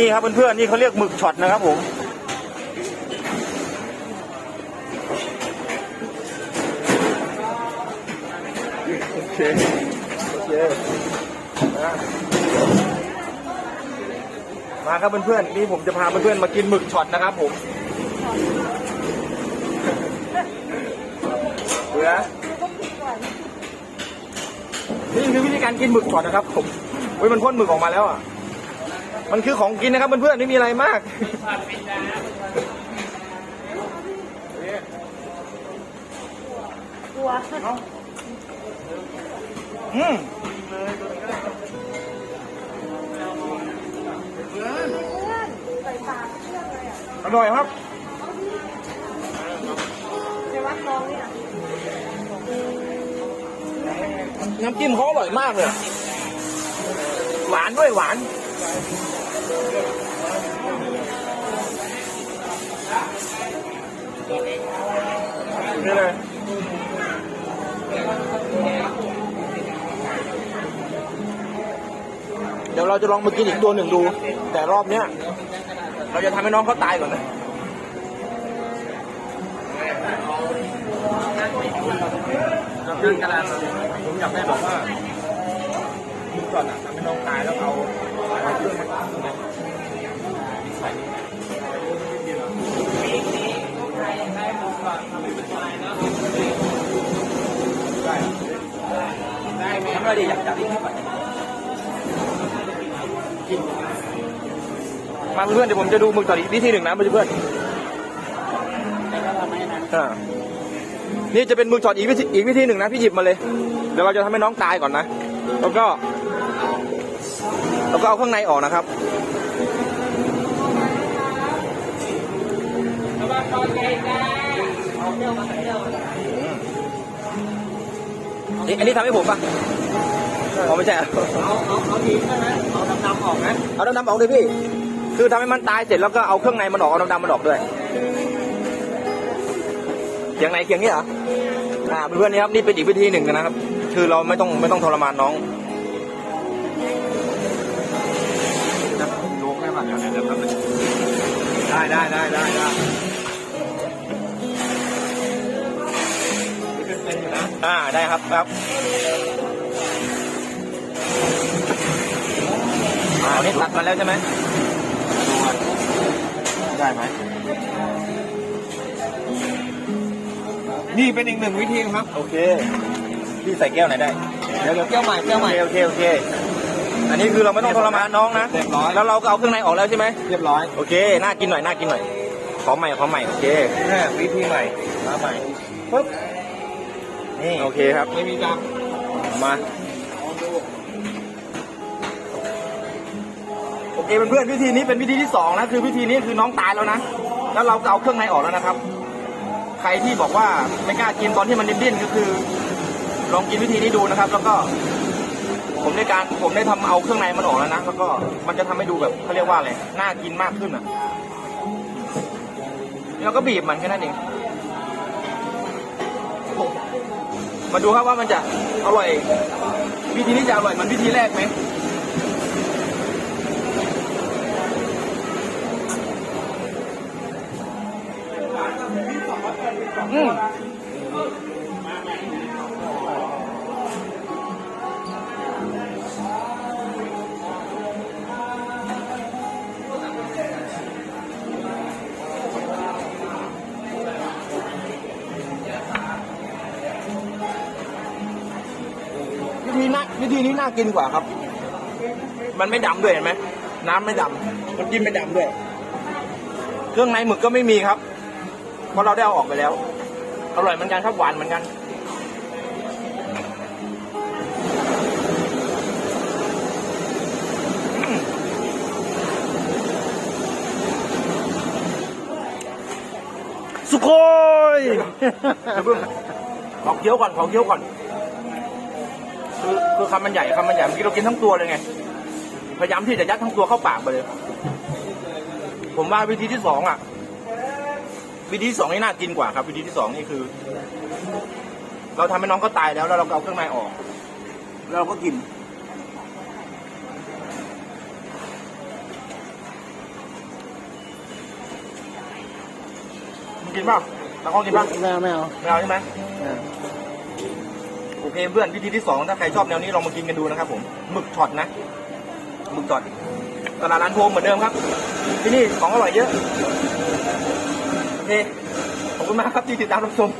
นี่ครับเพื่อนๆนี่เขาเรียกหมึกช็อตนะครับผมโอเคโอเคมาครับเพื่อนๆนี่ผมจะพาเพื่อนๆมากินหมึกช็อตนะครับผมเบื่อนี่คือวิธีการกินหมึกช็อตนะครับผมเฮ้ยมันพ่นหมึกออกมาแล้วอะ มันคือของกินนะครับเพื่อนๆไม่มีอะไรมาก กลัวอืมใส่ปากเชื่อเลยอะอร่อยครับ ในวัดน้องเนี่ยน้ำจิ้มเขาอร่อยมากเลย หวานด้วยหวาน นี่เลยเดี๋ยวเราจะลองมากินอีกตัวหนึ่งดู แต่รอบเนี้ยเราจะทำให้น้องเขาตายก่อนนะเรื่องกระดานผมอยากให้บอกว่ามุ ก่อนอะทำให้น้องตายแล้วเอาเอาเครื่องมาตัดนะทำอะไรดีอยากจับที่ไหนมาเพื่อนเดี๋ยวผมจะดูมึงต่ออีกวิธีหนึ่งนะเพื่อนๆอ่านี่จะเป็นมือช็อตอีกวิธีอีกวิธีหนึ่งนะพี่หยิบมาเลย เดี๋ยวเราจะทำให้น้องตายก่อนนะ แล้วก็ แล้วก็เอาข้างในออกนะครับนี่อันนี้ทำให้ผมปะอ๋อไม่ใช่เอาเอาเอาทีใช่ไหมเอาดำๆออกนะเอาดำๆออกเลยพี่ คือทำให้มันตายเสร็จแล้วก็เอาเครื่องในมันออกเอาดำๆมันออกด้วยเคียงไหนเคียงนี้เหรออ่าเพื่อนๆนี่ครับนี่เป็นอีกวิธีหนึ่งนะครับ คือเราไม่ต้องไม่ต้องทรมานน้อง ได้ได้ได้ได้ได้อ่าได้ครับครับอ่านี่ตัดมาแล้วใช่ไหมได้ไหมนี่เป็นอีกหนึ่งวิธีครับ โอเค พี่ใส่แก้วไหนได้ เดี๋ยวเดี๋ยวแก้วใหม่แก้วใหม่โอเคโอเค อเคอันนี้คือเราไม่ต้องทรมานน้องนะ เรียบร้อย แล้วเราก็เอาเครื่องในออกแล้วใช่ไหม เรียบร้อยโอเค น่ากินหน่อย น่ากินหน่อย ขอใหม่ ขอใหม่ โอเค แค่วิธีใหม่มาใหม่ปึ๊บนี่โอเคครับ ไม่มีจับมา โอเคเพื่อนๆวิธีนี้เป็นวิธีที่สองนะ คือวิธีนี้คือน้องตายแล้วนะ แล้วเราก็เอาเครื่องในออกแล้วนะครับ ใครที่บอกว่าไม่กล้ากินตอนที่มันดิ้นๆก็คือ ลองกินวิธีนี้ดูนะครับ แล้วก็ ผมในการผมได้ทำเอาเครื่องในมันออกแล้วนะแล้วก็มันจะทำให้ดูแบบเขาเรียกว่าอะไรน่ากินมากขึ้นอะแล้วก็บีบมันแค่นั้นเองมาดูครับว่ามันจะอร่อย วิธีนี้จะอร่อยมันวิธีแรกไหมอืม ธีน่าวิธีนี้น่ากินกว่าครับ มันไม่ดำด้วยเห็นไหมน้ำไม่ดำมันกินไม่ดำด้วย เครื่องในหมึกก็ไม่มีครับ เพราะเราได้เอาออกไปแล้ว อร่อยเหมือนกันครับหวานเหมือนกันอืมสุโคยเดี๋ยวเพิ่งขอเคี้ยวก่อนขอเคี้ยวก่อน คือคือคำมันใหญ่คำมันใหญ่เมื่อกี้เรากินทั้งตัวเลยไง พยายามที่จะยัดทั้งตัวเข้าปากไปเลย ผมว่าวิธีที่สองอะ วิธีที่สองนี่น่ากินกว่าครับ วิธีที่สองนี่คือ เราทำให้น้องก็ตายแล้วแล้วเราเอาเครื่องในออก แล้วเราก็กินกินป่ะตากล้องกินป่ะไม่เอาไม่เอาไม่เอาใช่ไหม เคเพื่อนวิธีที่สองถ้าใครชอบแนวนี้ลองมากินกันดูนะครับผมหมึกช็อตนะหมึกช็อตตลาดร้านโพงเหมือนเดิมครับ ที่นี่ของอร่อยเยอะโอเคขอบคุณมากครับที่ติดตามรับชม